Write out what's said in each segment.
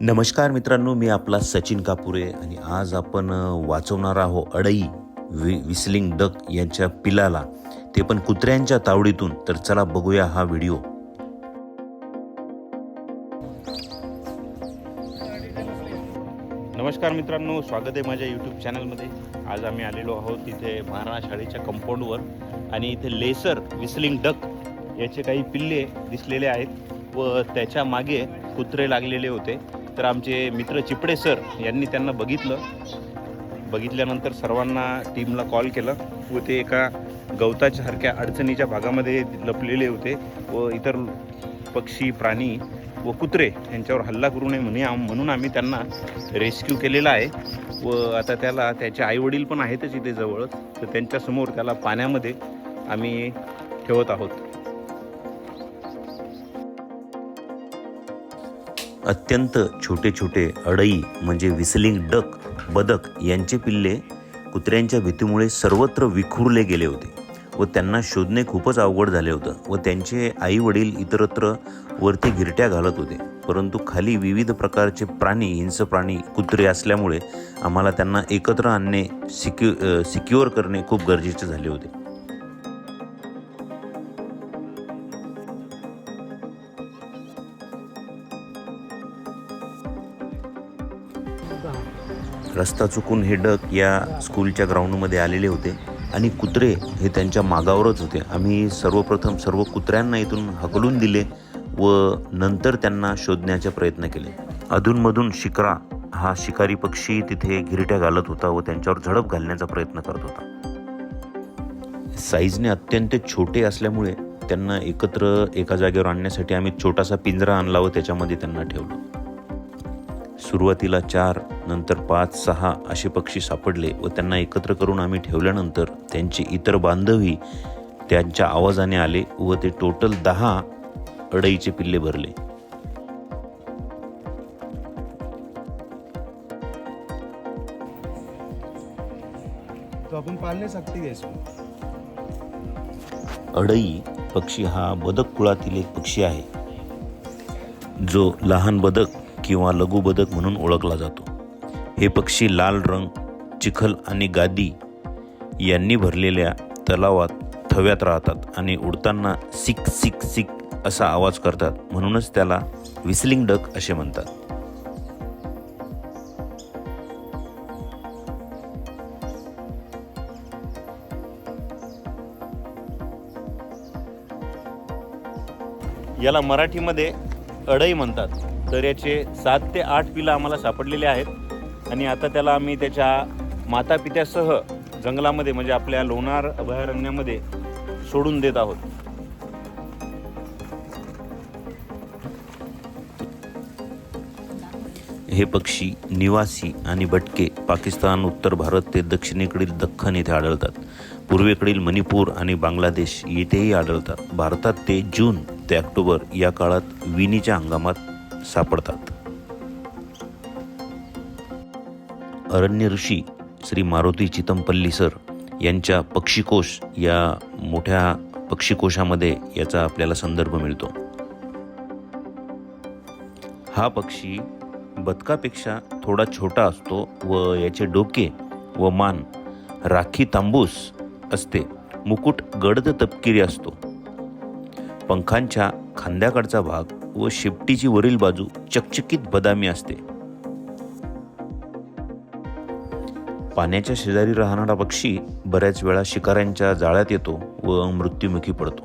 नमस्कार मित्रांनो मी आपला सचिन कापुरे आणि आज आपण वाचवणार आहोत अडई वि विसलिंग डक यांच्या पिलाला. ते पण कुत्र्यांच्या तावडीतून. तर चला बघूया हा व्हिडिओ. नमस्कार मित्रांनो स्वागत आहे माझ्या यूट्यूब चॅनलमध्ये आज आम्ही आलेलो आहोत तिथे महाराणा शाळेच्या कंपाऊंडवर आणि इथे लेसर विसलिंग डक याचे काही पिल्ले दिसलेले आहेत व त्याच्यामागे कुत्रे लागलेले होते. तर आमचे मित्र चिपडे सर यांनी त्यांना बघितलं. बघितल्यानंतर सर्वांना टीमला कॉल केला. व ते एका गवताच्यासारख्या अडचणीच्या भागामध्ये लपलेले होते. व इतर पक्षी प्राणी व कुत्रे यांच्यावर हल्ला करू नये म्हणे आम- म्हणून आम्ही त्यांना रेस्क्यू केलेला आहे. व आता त्याला त्याचे आईवडील पण आहेतच इथे जवळच. तर त्यांच्यासमोर त्याला पाण्यामध्ये आम्ही ठेवत आहोत. अत्यंत छोटे छोटे अडई म्हणजे विसलिंग डक बदक यांचे पिल्ले कुत्र्यांच्या भीतीमुळे सर्वत्र विखुरले गेले होते व त्यांना शोधणे खूपच अवघड झाले होतं व त्यांचे आई वडील इतरत्र वरती गिरट्या घालत होते. परंतु खाली विविध प्रकारचे प्राणी हिंस प्राणी कुत्रे असल्यामुळे आम्हाला त्यांना एकत्र आणणे सिक्यु सिक्युअर करणे खूप गरजेचे झाले होते. रस्ता चुकून हे डक या स्कूलच्या ग्राउंडमध्ये आलेले होते आणि कुत्रे हे त्यांच्या मागावरच होते. आम्ही सर्वप्रथम सर्व कुत्र्यांना इथून हकलून दिले व नंतर त्यांना शोधण्याचा प्रयत्न केले. अधूनमधून शिकरा हा शिकारी पक्षी तिथे गिरट्या घालत होता व त्यांच्यावर झडप घालण्याचा प्रयत्न करत होता. साईजने अत्यंत छोटे असल्यामुळे त्यांना एकत्र एका जागेवर आणण्यासाठी आम्ही छोटासा पिंजरा आणला व त्याच्यामध्ये त्यांना ठेवलं. सुरुवातीला चार नंतर पाच सहा असे पक्षी सापडले व त्यांना एकत्र करून आम्ही ठेवल्यानंतर त्यांचे इतर बांधवही त्यांच्या आवाजाने आले व ते टोटल दहा अडईचे पिल्ले भरले. तो सकते अडई पक्षी हा बदक कुळातील एक पक्षी आहे जो लहान बदक किंवा लघु बदक म्हणून ओळखला जातो. हे पक्षी लाल रंग चिखल आणि गादी यांनी भरलेल्या तलावात थव्यात राहतात आणि उडताना सिक सिक सिक असा आवाज करतात. म्हणूनच त्याला विसलिंग डक असे म्हणतात. याला मराठीमध्ये अडई म्हणतात. तर याचे सात ते आठ पिलं आम्हाला सापडलेले आहेत. आणि आता त्याला आम्ही त्याच्या माता पित्यासह जंगलामध्ये म्हणजे आपल्या लोणार अभयारण्यामध्ये सोडून देत आहोत. हे पक्षी निवासी आणि बटके पाकिस्तान उत्तर भारत ते दक्षिणेकडील दख्खन येथे आढळतात. पूर्वेकडील मणिपूर आणि बांगलादेश येथेही आढळतात. भारतात ते जून ते ऑक्टोबर या काळात विणीच्या हंगामात सापडतात. अरण्य ऋषी श्री मारुती चितमपल्ली सर यांच्या पक्षीकोश या मोठ्या पक्षीकोशामध्ये याचा आपल्याला संदर्भ मिळतो. हा पक्षी बदकापेक्षा थोडा छोटा असतो व याचे डोके व मान राखी तांबूस असते. मुकुट गडद तपकिरी असतो. पंखांच्या खांद्याकडचा भाग व शेपटीची वरील बाजू चकचकीत बदामी असते. पाण्याच्या शेजारी राहणारा पक्षी बऱ्याच वेळा शिकाऱ्यांच्या जाळ्यात येतो व मृत्युमुखी पडतो.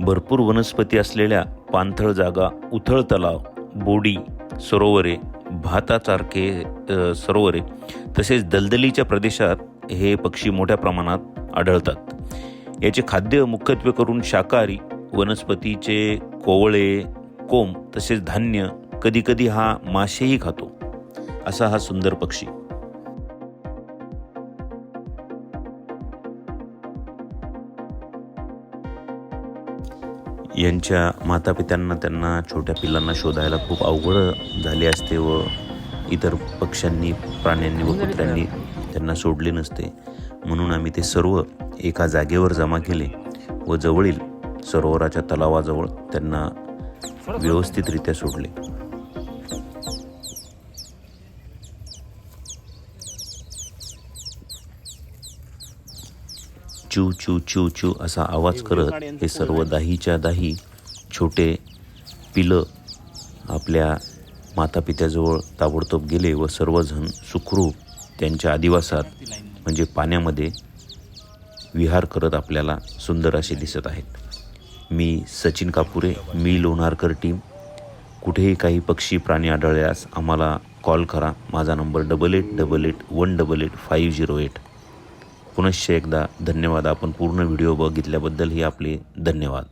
भरपूर वनस्पती असलेल्या पाणथळ जागा उथळ तलाव बोडी सरोवरे भातासारखे सरोवरे तसेच दलदलीच्या प्रदेशात हे पक्षी मोठ्या प्रमाणात आढळतात. याचे खाद्य मुख्यत्वे करून शाकाहारी वनस्पतीचे कोवळे कोंब तसेच धान्य कधीकधी हा मासेही खातो. असा हा सुंदर पक्षी. यांच्या मातापित्यांना त्यांना छोट्या पिल्लांना शोधायला खूप अवघड झाले असते व इतर पक्ष्यांनी प्राण्यांनी व कुत्र्यांनी त्यांना सोडले नसते. म्हणून आम्ही ते सर्व एका जागेवर जमा केले व जवळील सरोवराच्या तलावाजवळ त्यांना व्यवस्थितरित्या सोडले. चू चू चू चू असा आवाज करत हे सर्व दाहीच्या दाही छोटे पिलं आपल्या मातापित्याजवळ ताबडतोब गेले व सर्वजण सुखरूप त्यांच्या आदिवासात म्हणजे पाण्यामध्ये विहार करत आपल्याला सुंदर असे दिसत आहेत. मी सचिन कापुरे मी लोणारकर टीम. कुठेही काही पक्षी प्राणी आढळल्यास आम्हाला कॉल करा. माझा number double eight double eight one double eight five zero eight पुनश्च एकदा धन्यवाद. आपण पूर्ण व्हिडिओ बघितल्याबद्दलही आपले धन्यवाद.